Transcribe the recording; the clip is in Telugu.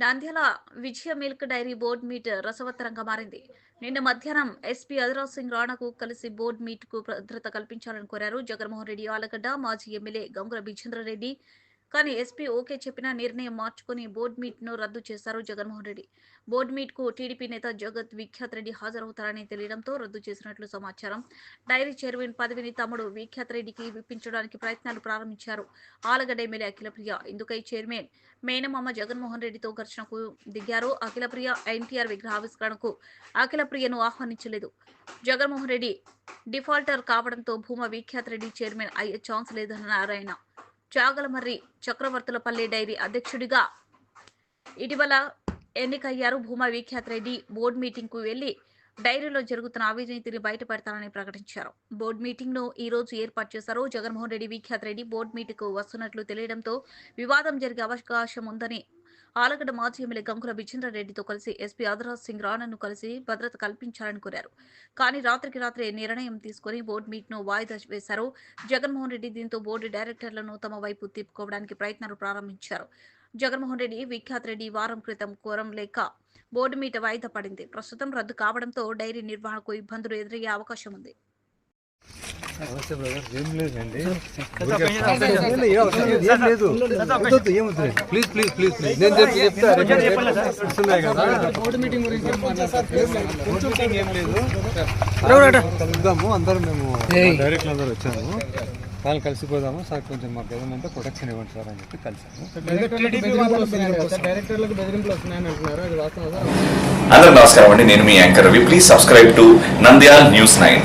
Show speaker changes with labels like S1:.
S1: Nandyal Vijaya milk dairy board meet రసవత్తరంగా మారింది. నిన్న మధ్యాహ్నం ఎస్పీ అదిరాజ్ సింగ్ రాణాకు కలిసి బోర్డు మీట్కు భద్రత కల్పించాలని కోరారు. జగన్మోహన్ రెడ్డి ఆలగడ్డ మాజీ ఎమ్మెల్యే గంగుల రెడ్డి కానీ ఎస్పీ ఓకే చెప్పిన నిర్ణయం మార్చుకుని బోర్డు మీట్ను రద్దు చేశారు జగన్మోహన్ రెడ్డి. బోర్డు మీట్కు టీడీపీ నేత జగత్ విఖ్యాత్ రెడ్డి హాజరవుతారని తెలియడంతో రద్దు చేసినట్లు సమాచారం. డైరీ చైర్మన్ పదవిని తమ్ముడు విఖ్యాత్ రెడ్డికి విప్పించడానికి ప్రయత్నాలు ప్రారంభించారు. ఆలగడ్డ ఎమ్మెల్యే అఖిలప్రియ ఇందుకై చైర్మన్ మేనమామ జగన్మోహన్ రెడ్డితో ఘర్షణకు దిగారు అఖిలప్రియ ఎన్టీఆర్ విగ్రహావిష్కరణకు. అఖిలప్రియను ఆహ్వానించలేదు. జగన్మోహన్ రెడ్డి డిఫాల్టర్ కావడంతో భూమా విఖ్యాత్ రెడ్డి చైర్మన్ అయ్యే ఛాన్స్ లేదన్నారు ఆయన చాగలమర్రి చక్రవర్తులపల్లి డైరీ అధ్యక్షుడిగా ఇటీవల ఎన్నికయ్యారు భూమా విఖ్యాత్ రెడ్డి. బోర్డు మీటింగ్కు వెళ్ళి డైరీలో జరుగుతున్న అవినీతిని బయటపెడతానని ప్రకటించారు. బోర్డు మీటింగ్ను ఈ రోజు ఏర్పాటు చేశారు జగన్మోహన్ రెడ్డి విఖ్యాత్ రెడ్డి. బోర్డు మీటింగ్కు వస్తున్నట్లు తెలియడంతో వివాదం జరిగే అవకాశం ఉందని ఆలగడ్డ మాజీ ఎమ్మెల్యే గంగుల రెడ్డితో కలిసి ఎస్పీ అదరాజ్ సింగ్ రాణను కలిసి భద్రత కల్పించాలని కోరారు. కానీ రాత్రికి రాత్రే నిర్ణయం తీసుకుని బోర్డు మీట్ను వాయిదా వేశారు. జగన్మోహన్ రెడ్డి దీంతో బోర్డు డైరెక్టర్లను తమ వైపు తిప్పుకోవడానికి ప్రయత్నాలు ప్రారంభించారు. జగన్మోహన్ రెడ్డి విఖ్యాత్ రెడ్డి వారం క్రితం కోరం లేక బోర్డు మీట వాయిదా పడింది. ప్రస్తుతం రద్దు కావడంతో డైరీ నిర్వహణకు ఇబ్బందులు ఎదురయ్యే అవకాశం ఉంది.
S2: నమస్తే బ్రదర్ ఏం లేదండి ఏం లేదు, ఏం లేదు వద్దొద్దు, ఏం వద్దు ప్లీజ్ ప్లీజ్ ప్లీజ్ ప్లీజ్ నేను చెప్పి చెప్తా రేపు వస్తున్నాయి కదా బోర్డు మీటింగ్ ఏం లేదు కలుద్దాము అందరం మేము డైరెక్ట్ అందరూ వచ్చాము వాళ్ళు కలిసిపోదాము సార్ కొంచెం మాకు ఏదంటే ప్రొటెక్షన్ ఇవ్వండి సార్ అని చెప్పి కలిసాము
S3: డైరెక్టర్లకు బెదిరింపులు వస్తున్నాయని అంటున్నారు అది వాస్తవం సార్
S4: అందరూ నమస్కారం అండి నేను మీ anchor Ravi please subscribe to Nandyal news nine